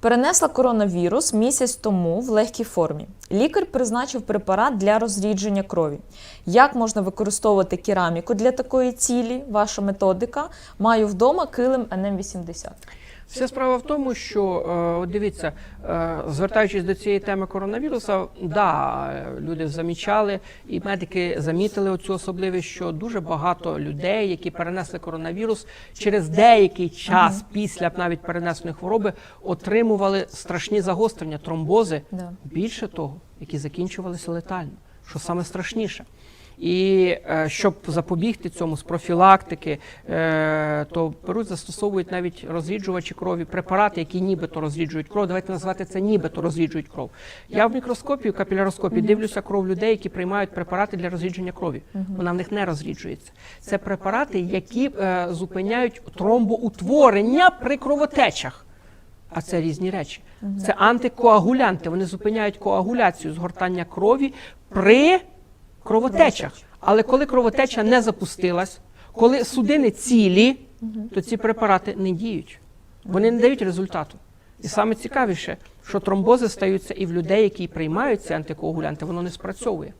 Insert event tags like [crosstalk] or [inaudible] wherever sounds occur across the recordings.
Перенесла коронавірус місяць тому в легкій формі. Лікар призначив препарат для розрідження крові. Як можна використовувати кераміку для такої цілі? Ваша методика. Маю вдома килим НМ80. Вся справа в тому, що е, от дивіться, е, звертаючись до цієї теми коронавіруса, да, люди замічали, і медики замітили оцю особливість, що дуже багато людей, які перенесли коронавірус, через деякий час після навіть перенесеної хвороби отримували страшні загострення, тромбози. Більше того, які закінчувалися летально, що саме страшніше. І е, щоб запобігти цьому з профілактики, е, то беруть, застосовують навіть розріджувачі крові, препарати, які нібито розріджують кров. Давайте назвати це нібито розріджують кров. Я в мікроскопі, в капіляроскопі дивлюся кров людей, які приймають препарати для розрідження крові. Вона в них не розріджується. Це препарати, які е, зупиняють тромбоутворення при кровотечах. А це різні речі. Це антикоагулянти. Вони зупиняють коагуляцію згортання крові при кровотечах. Але коли кровотеча не запустилась, коли судини цілі, то ці препарати не діють. Вони не дають результату. І саме цікавіше, що тромбози стаються і в людей, які приймають ці антикоагулянти, воно не спрацьовує.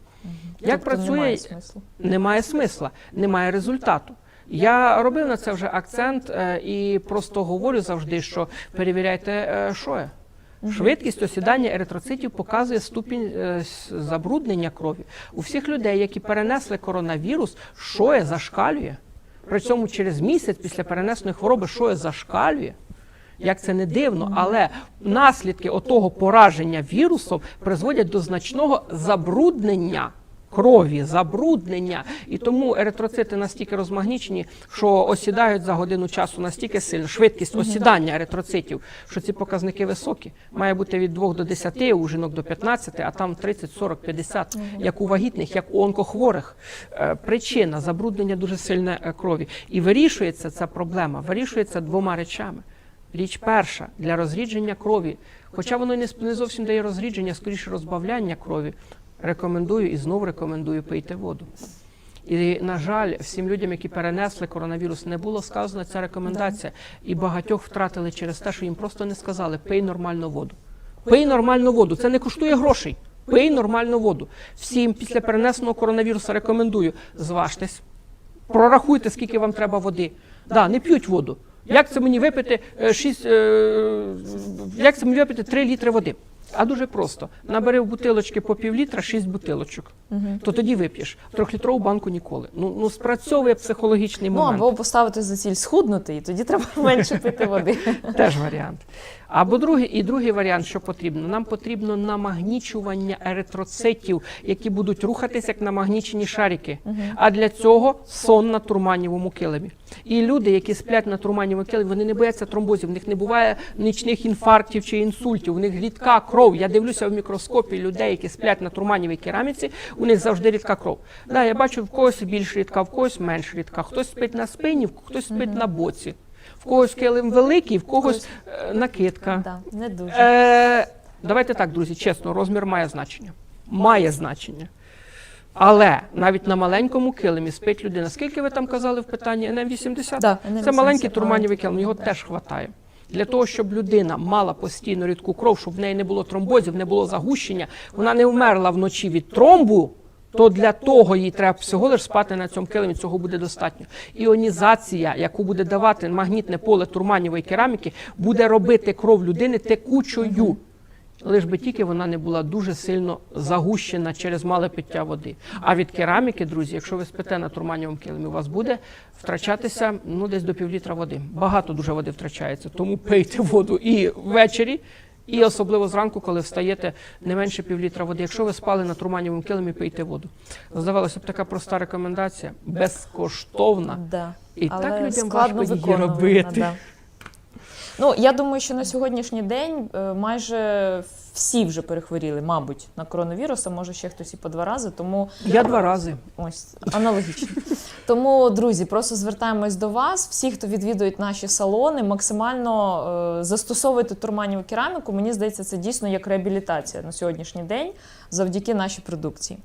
Як тобто працює, немає смислу. немає смисла, немає результату. Я робив на це вже акцент е, і просто говорю завжди, що перевіряйте е, шоє. Швидкість осідання еритроцитів показує ступінь е, забруднення крові. У всіх людей, які перенесли коронавірус, шоє зашкалює. При цьому через місяць після перенесеної хвороби шоє зашкалює. Як це не дивно, але наслідки отого пораження вірусом призводять до значного забруднення крові, забруднення. І тому еритроцити настільки розмагнічені, що осідають за годину часу настільки сильно, швидкість осідання еритроцитів, що ці показники високі. Має бути від 2 до 10, у жінок до 15, а там 30, 40, 50, як у вагітних, як у онкохворих. Е, Причина забруднення дуже сильне е, крові. І вирішується ця проблема, вирішується двома речами. Річ перша для розрідження крові, хоча воно не зовсім дає розрідження, скоріше розбавляння крові. Рекомендую і знову рекомендую пийте воду. І, на жаль, всім людям, які перенесли коронавірус, не було сказана ця рекомендація, і багатьох втратили через те, що їм просто не сказали пий нормальну воду. Пий нормальну воду. Це не коштує грошей. Пий нормальну воду. Всім після перенесеного коронавірусу рекомендую зважтесь, прорахуйте, скільки вам треба води. Да, не п'ють воду. Як це мені випити 6, як це мені випити 3 літри води? А дуже просто. Набери в бутилочки по пів літра 6 бутилочок. То тоді вип'єш. Трьохлітрову банку ніколи. Ну, ну спрацьовує психологічний Ну момент. або поставити за ціль схуднути, і тоді треба [laughs] менше пити води. [laughs] Теж варіант. Або другий, і другий варіант, що потрібно. Нам потрібно намагнічування еритроцитів, які будуть рухатися як намагнічені шарики. А для цього сон на турманівому килимі. І люди, які сплять на турманівому килимі, вони не бояться тромбозів, в них не буває нічних інфарктів чи інсультів, у них рідка кров. Я дивлюся в мікроскопі людей, які сплять на турманівій кераміці, у них завжди рідка кров. Да, я бачу, в когось більш рідка, в когось менш рідка. Хтось спить на спині, хтось спить на боці. В когось килим великий, в когось е, накидка. Да, не дуже. Е, давайте так, друзі, чесно, розмір має значення. Має значення. Але навіть на маленькому килимі спить людина. Скільки ви там казали в питанні НМ80? Да, Це маленький турманівий килим, його теж хватає. Для того, щоб людина мала постійно рідку кров, щоб в неї не було тромбозів, не було загущення, вона не вмерла вночі від тромбу, то для того їй треба всього лиш спати на цьому килимі, цього буде достатньо. Іонізація, яку буде давати магнітне поле турманівої кераміки, буде робити кров людини текучою. Лиш би тільки вона не була дуже сильно загущена через мале пиття води. А від кераміки, друзі, якщо ви спите на турманівому килимі, у вас буде втрачатися ну десь до півлітра води. Багато дуже води втрачається. Тому пийте воду і ввечері, і особливо зранку, коли встаєте не менше півлітра води. Якщо ви спали на турманівому килимі, пийте воду. Здавалося б, така проста рекомендація, безкоштовна. Да. І Але так людям важко її робити. Да. Ну, я думаю, що на сьогоднішній день е, майже всі вже перехворіли, мабуть, на коронавірус, а може ще хтось і по два рази, тому Я два рази. ось аналогічно. Тому, друзі, просто звертаємось до вас. Всі, хто відвідують наші салони, максимально е, застосовуйте турманіву кераміку. Мені здається, це дійсно як реабілітація на сьогоднішній день завдяки нашій продукції.